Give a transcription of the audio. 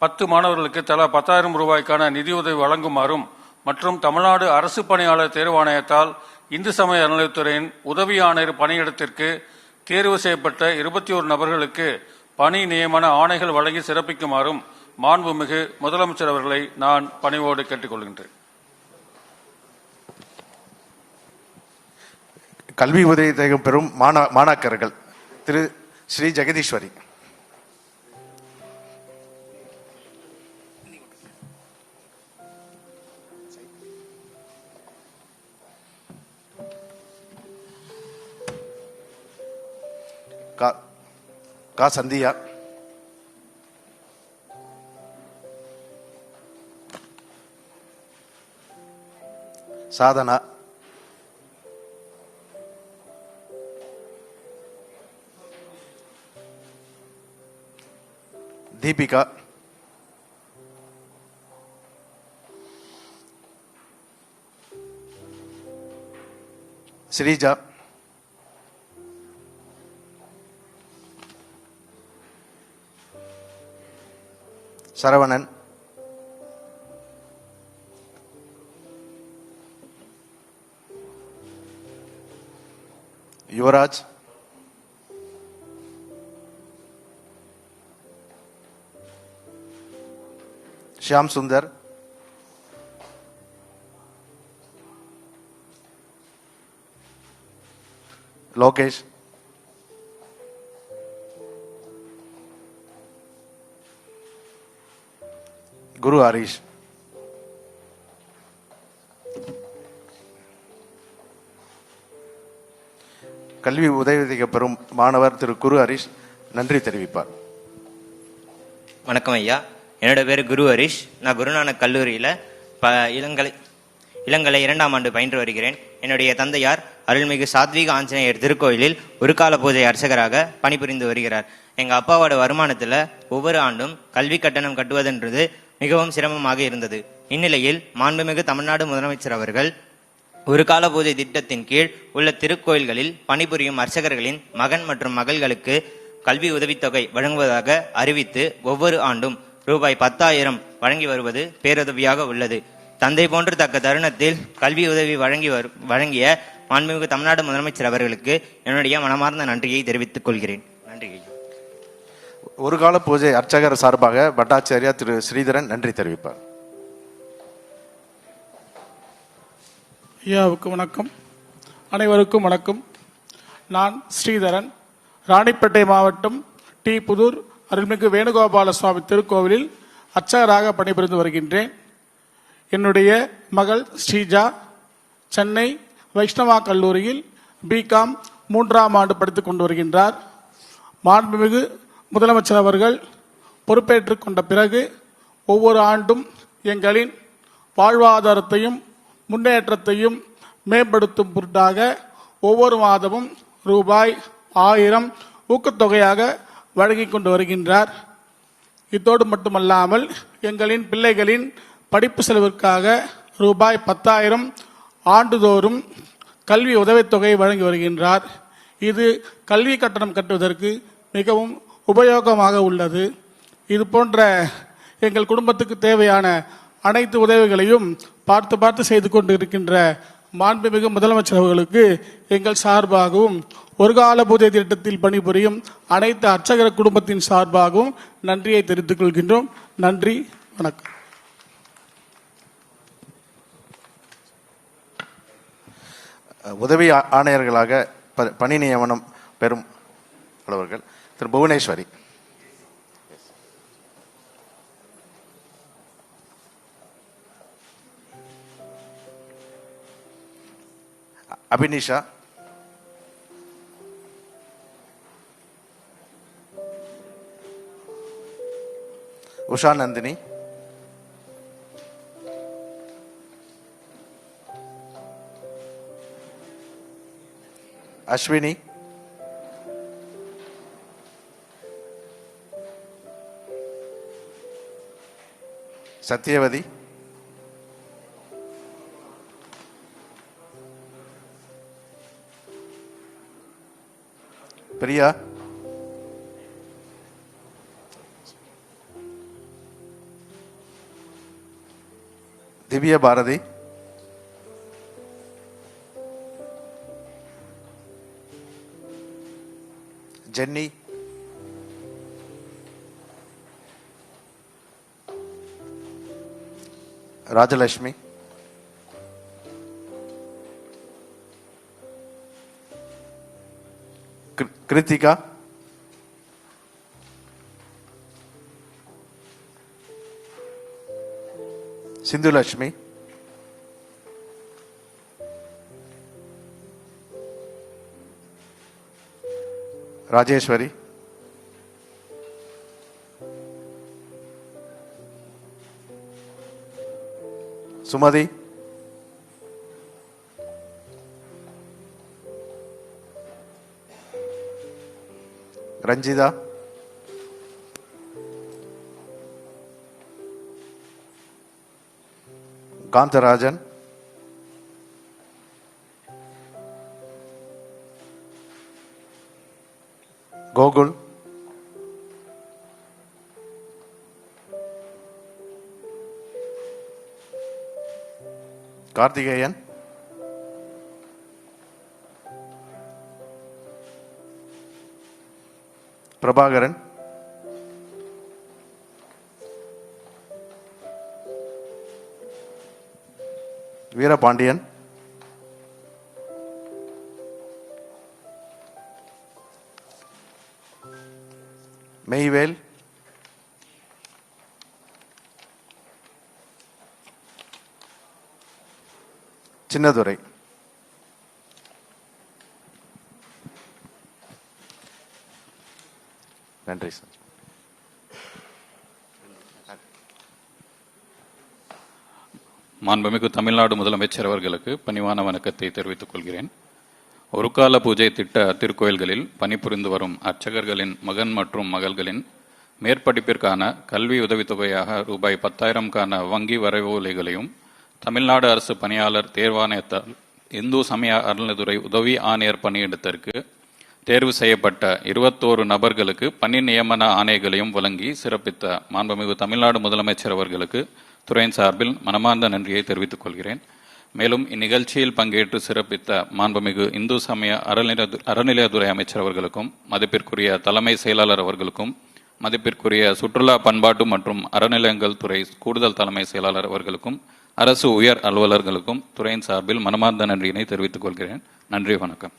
பத்து மாணவர்களுக்கு தலா பத்தாயிரம் ரூபாய்க்கான நிதியுதவி வழங்குமாறும் மற்றும் தமிழ்நாடு அரசு பணியாளர் தேர்வாணையத்தால் இந்து சமய அறநிலையத்துறையின் உதவி ஆணையர் பணியிடத்திற்கு தேர்வு செய்யப்பட்ட இருபத்தி ஒரு நபர்களுக்கு பணி நியமன ஆணைகள் வழங்கி சிறப்பிக்குமாறும் மாண்புமிகு முதலமைச்சர் அவர்களை நான் பணிவோடு கேட்டுக்கொள்கின்றேன். கல்வி உதவி தேகம் பெறும் மாணா மாணாக்கர்கள். திரு. ஸ்ரீ. ஜெகதீஸ்வரி. கா சந்தியா சாதனா தீபிகா ஸ்ரீஜா சரவணன். யுவராஜ். ஷியாம் சுந்தர் லோகேஷ். குரு ஹரீஷ். கல்வி உதவி பெறும் மாணவர் திரு குரு ஹரீஷ் நன்றி தெரிவிப்பார். வணக்கம் ஐயா. என்னோட பேர் குரு ஹரிஷ். நான் குருநானக் கல்லூரியில் ப இளங்கலை இளங்கலை இரண்டாம் ஆண்டு பயின்று வருகிறேன். என்னுடைய தந்தையார் அருள்மிகு சாத்வீக ஆஞ்சநேயர் திருக்கோயிலில் ஒரு கால பூஜை அர்ச்சகராக பணிபுரிந்து வருகிறார். எங்கள் அப்பாவோட வருமானத்தில் ஒவ்வொரு ஆண்டும் கல்வி கட்டணம் கட்டுவதென்றது மிகவும் சிரமமாக இருந்தது. இந்நிலையில் மாண்புமிகு தமிழ்நாடு முதலமைச்சர் அவர்கள் ஒரு கால பூஜை திட்டத்தின் கீழ் உள்ள திருக்கோயில்களில் பணிபுரியும் அர்ச்சகர்களின் மகன் மற்றும் மகள்களுக்கு கல்வி உதவித்தொகை வழங்குவதாக அறிவித்து ஒவ்வொரு ஆண்டும் ரூபாய் பத்தாயிரம் வழங்கி வருவது பேருதவியாக உள்ளது. தந்தை போன்று தக்க தருணத்தில் கல்வி உதவி வழங்கி வரும் வழங்கிய மாண்புமிகு தமிழ்நாடு முதலமைச்சர் அவர்களுக்கு என்னுடைய மனமார்ந்த நன்றியை தெரிவித்துக் கொள்கிறேன். நன்றி ஒரு கால பூஜை அர்ச்சகர் சார்பாக பட்டாச்சாரியா திரு ஸ்ரீதரன் நன்றி தெரிவிப்பார். ஐயாவுக்கு வணக்கம். அனைவருக்கும் வணக்கம். நான் ஸ்ரீதரன். ராணிப்பேட்டை மாவட்டம் டி. புதூர் அருள்மிகு வேணுகோபால சுவாமி திருக்கோவிலில் அர்ச்சகராக பணிபுரிந்து வருகின்றேன். என்னுடைய மகள் ஸ்ரீஜா சென்னை வைஷ்ணவா கல்லூரியில் பிகாம் மூன்றாம் ஆண்டு படித்துக் கொண்டு வருகின்றார். மாண்புமிகு முதலமைச்சர் அவர்கள் பொறுப்பேற்றுக் கொண்ட பிறகு ஒவ்வொரு ஆண்டும் எங்களின் வாழ்வாதாரத்தையும் முன்னேற்றத்தையும் மேம்படுத்தும் பொருட்டாக ஒவ்வொரு மாதமும் ரூபாய் ஆயிரம் ஊக்கத்தொகையாக வழங்கி கொண்டு வருகின்றார். இதோடு மட்டுமல்லாமல் எங்களின் பிள்ளைகளின் படிப்பு செலவிற்காக ரூபாய் பத்தாயிரம் ஆண்டுதோறும் கல்வி உதவித்தொகை வழங்கி வருகின்றார். இது கல்வி கட்டணம் கட்டுவதற்கு மிகவும் உபயோகமாக உள்ளது. இது போன்ற எங்கள் குடும்பத்துக்கு தேவையான அனைத்து உதவிகளையும் பார்த்து பார்த்து செய்து கொண்டு இருக்கின்ற மாண்புமிகு முதலமைச்சர் அவர்களுக்கு எங்கள் சார்பாகவும் ஒரு கால பூஜை திட்டத்தில் பணிபுரியும் அனைத்து அர்ச்சகர குடும்பத்தின் சார்பாகவும் நன்றியை தெரிவித்துக் கொள்கின்றோம். நன்றி வணக்கம். உதவி ஆணையர்களாக ப- பணி நியமனம் பெறும் அளவர்கள். திரு புவனேஸ்வரி. அபினிஷா. உஷா நந்தினி. அஸ்வினி. சத்தியவதி பிரியா திவ்ய பாரதி ஜென்னி ராஜலட்சுமி. கிரு- Kiruthika. Sindhulakshmi. Rajeswari. Sumathi Ranjitha Kantharajan Gokul Karthikeyan. Prabhagaran. Veera Pandian. Mayvel. Chinnadurai. நன்றி சார். மாண்புமிகு தமிழ்நாடு முதலமைச்சர் அவர்களுக்கு பணிவான வணக்கத்தை தெரிவித்துக் கொள்கிறேன். ஒரு கால பூஜை திட்ட திருக்கோயில்களில் பணிபுரிந்து வரும் அர்ச்சகர்களின் மகன் மற்றும் மகள்களின் மேற்படிப்பிற்கான கல்வி உதவித்தொகையாக ரூபாய் பத்தாயிரம்கான வங்கி வரைவோலைகளையும் தமிழ்நாடு அரசு பணியாளர் தேர்வாணையத்தால் இந்து சமய அறநிலைத்துறை உதவி ஆணையர் பணியிடத்திற்கு தேர்வு செய்யப்பட்ட இருபத்தோரு நபர்களுக்கு பணி நியமன ஆணைகளையும் வழங்கி சிறப்பித்த மாண்புமிகு தமிழ்நாடு முதலமைச்சர் அவர்களுக்கு துறையின் சார்பில் மனமார்ந்த நன்றியை தெரிவித்துக் கொள்கிறேன். மேலும் இந்நிகழ்ச்சியில் பங்கேற்று சிறப்பித்த மாண்புமிகு இந்து சமய அறநிலை அறநிலையத்துறை அமைச்சர் அவர்களுக்கும் மதிப்பிற்குரிய தலைமை செயலாளர் அவர்களுக்கும் மதிப்பிற்குரிய சுற்றுலா பண்பாட்டு மற்றும் அறநிலையங்கள் துறை கூடுதல் தலைமை செயலாளர் அவர்களுக்கும் அரசு உயர் அலுவலர்களுக்கும் துறையின் சார்பில் மனமார்ந்த நன்றியினை தெரிவித்துக் கொள்கிறேன். நன்றி வணக்கம்.